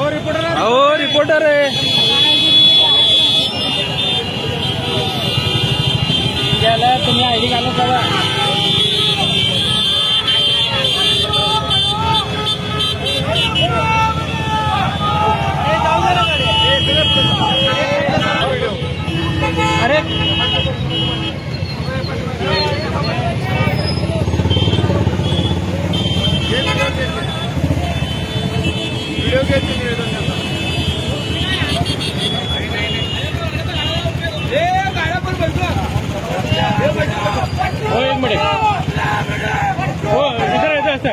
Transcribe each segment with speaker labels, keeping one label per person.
Speaker 1: अहो रिपोर्टर आहे. तुम्ही आयडी घालून बघा अरे हो एक मिनिट हो इधर ऐसा ऐसा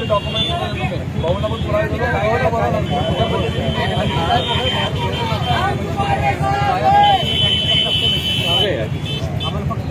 Speaker 1: तुमचे
Speaker 2: डॉक्युमेंट भाऊला पण आम्हाला
Speaker 3: फक्त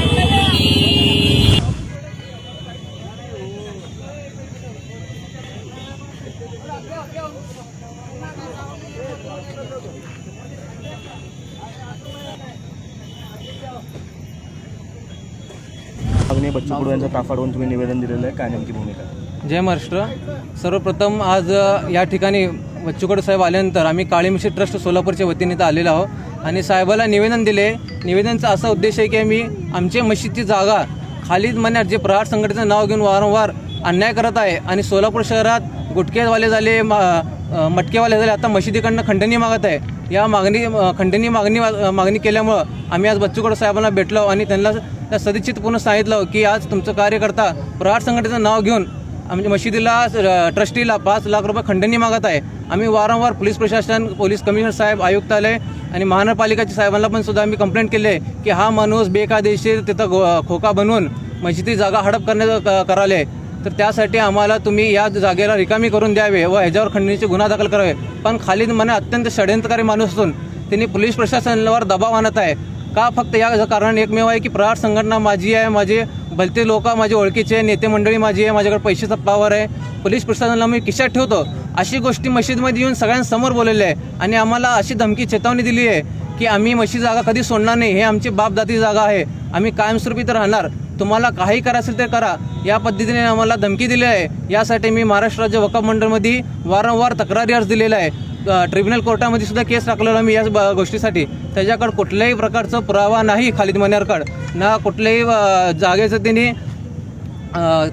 Speaker 3: बच्चू कडू यांचा ताफाडवून तुम्ही निवेदन दिलेलं आहे. काय नेमकी भूमिका?
Speaker 2: जय महाराष्ट्र. सर्वप्रथम आज या ठिकाणी बच्चूकड साहेब आल्यानंतर आम्ही काळीमिशी ट्रस्ट सोलापूरच्या वतीने इथं आलेलो आहोत. आणि साहेबाला निवेदन दिले. निवेदनचा असा उद्देश आहे की आम्ही आमच्या मशीदची जागा खालीद मन्यात जे प्रहार संघटनेचं नाव घेऊन वारंवार अन्याय करत आहे. आणि सोलापूर शहरात गुटखेवाले झाले मा मटकेवाले झाले आता मशिदीकडनं खंडणी मागत आहे. या मागणी खंडणी मागणी मागणी केल्यामुळं आम्ही आज बच्चूगड साहेबांना भेटलो आणि त्यांना त्या सदिच्छितपूर्ण सांगितलं की आज तुमचं कार्यकर्ता प्रहार संघटनेचं नाव घेऊन आमच्या मशिदीला ट्रस्टीला पाच लाख रुपये खंडणी मागत आहे. आम्ही वारंवार पोलीस प्रशासन पोलीस कमिशनर साहेब आयुक्तालय आणि महानगरपालिकाच्या साहेबांना पण सुद्धा आम्ही कंप्लेंट केली आहे की हा माणूस बेकायदेशीर तिथं खोका बनवून मशिदी जागा हडप करण्याचं क- कराले. तर त्यासाठी आम्हाला तुम्ही या जागेला रिकामी करून द्यावे व ह्याच्यावर खंडणीचे गुन्हा दाखल करावे. पण खालीद मने अत्यंत षडयंत्रकारी माणूस असून त्यांनी पोलीस प्रशासनावर दबाव आणत आहे. का फक्त या कारण एकमेव आहे की प्रहार संघटना माझी आहे माझे भलते लोक माझे ओळखीचे नेते मंडळी माझी आहे माझ्याकडे पैशाचा पावर आहे. पोलीस प्रशासनाला मी किशात ठेवतो. अशी गोष्टी मशीदमध्ये येऊन सगळ्यांसमोर बोललेल्या आहे. आणि आम्हाला अशी धमकी चेतावणी दिली आहे की आम्ही मशीद जागा कधी सोडणार नाही हे आमची बापदाती जागा आहे. आम्ही कायमस्वरूपी तर राहणार. तुम्हाला काही करायचं ते करा. या पद्धतीने आम्हाला धमकी दिली आहे. यासाठी मी महाराष्ट्र राज्य वकफ मंडळमध्ये वारंवार तक्रारी अर्ज दिलेला आहे. ट्रिब्युनल कोर्टामध्ये सुद्धा केस टाकलेला मी या ब- गोष्टीसाठी. त्याच्याकडे कुठल्याही प्रकारचं पुरावा नाही खालिद मनेरकडं ना कुठल्याही जागेचं त्यांनी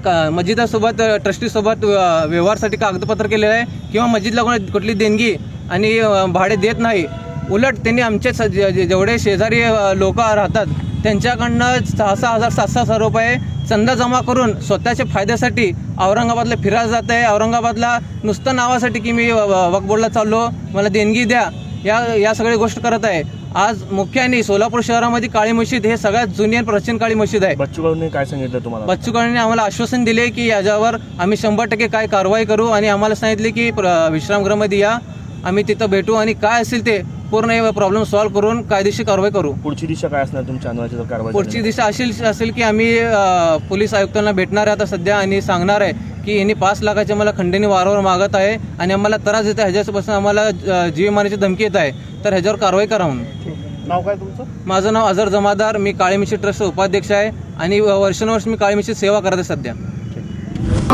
Speaker 2: का- मस्जिदासोबत ट्रस्टीसोबत व्यवहारसाठी कागदपत्र केलेलं आहे किंवा मस्जिदला कोणी कुठली देणगी आणि भाडे देत नाही. उलट त्यांनी आमचे जे- जेवढे शेजारी लोक राहतात त्यांच्याकडनं सहा सहा हजार सात सहा हजार रुपये चंदा जमा करून स्वतःच्या फायद्यासाठी औरंगाबादला फिरायला जात आहे. औरंगाबादला नुसतं नावासाठी की मी वक बोर्डला चाललो मला देणगी द्या या या सगळ्या गोष्ट करत आहे. आज मुख्याने सोलापूर शहरामध्ये काळी मशीद हे सगळ्यात जुनी आणि प्राचीन काळी मशीद आहे.
Speaker 3: बच्चू कडूंनी काय सांगितलं तुम्हाला?
Speaker 2: बच्चू कडूंनी आम्हाला आश्वासन दिले की याच्यावर आम्ही शंभर टक्के काय कारवाई करू आणि आम्हाला सांगितले की विश्रामगृहामध्ये या आम्ही तिथं भेटू आणि काय असेल ते पूर्ण प्रॉब्लेम सॉल्व्ह करून कायदेशीर कारवाई करू.
Speaker 3: पुढची दिशा काय असणार तुमच्या अन्वयाची जर कारवाई
Speaker 2: पुढची दिशा असेल असेल की आम्ही अ, पोलीस आयुक्तांना भेटणार आहे आता सध्या आणि सांगणार आहे की यांनी पाच लाखाची आम्हाला खंडणी वारंवार मागत आहे आणि आम्हाला त्रास देत आहे. ह्याच्यापासून आम्हाला अ, जीव मारण्याची धमकी येत आहे. तर ह्याच्यावर कारवाई करा म्हणून?
Speaker 3: नाव काय तुमचं?
Speaker 2: माझं नाव अझर जमादार. मी काळी मिशी ट्रस्ट उपाध्यक्ष आहे आणि वर्षानुवर्ष मी काळी मिशी सेवा करत आहे सध्या.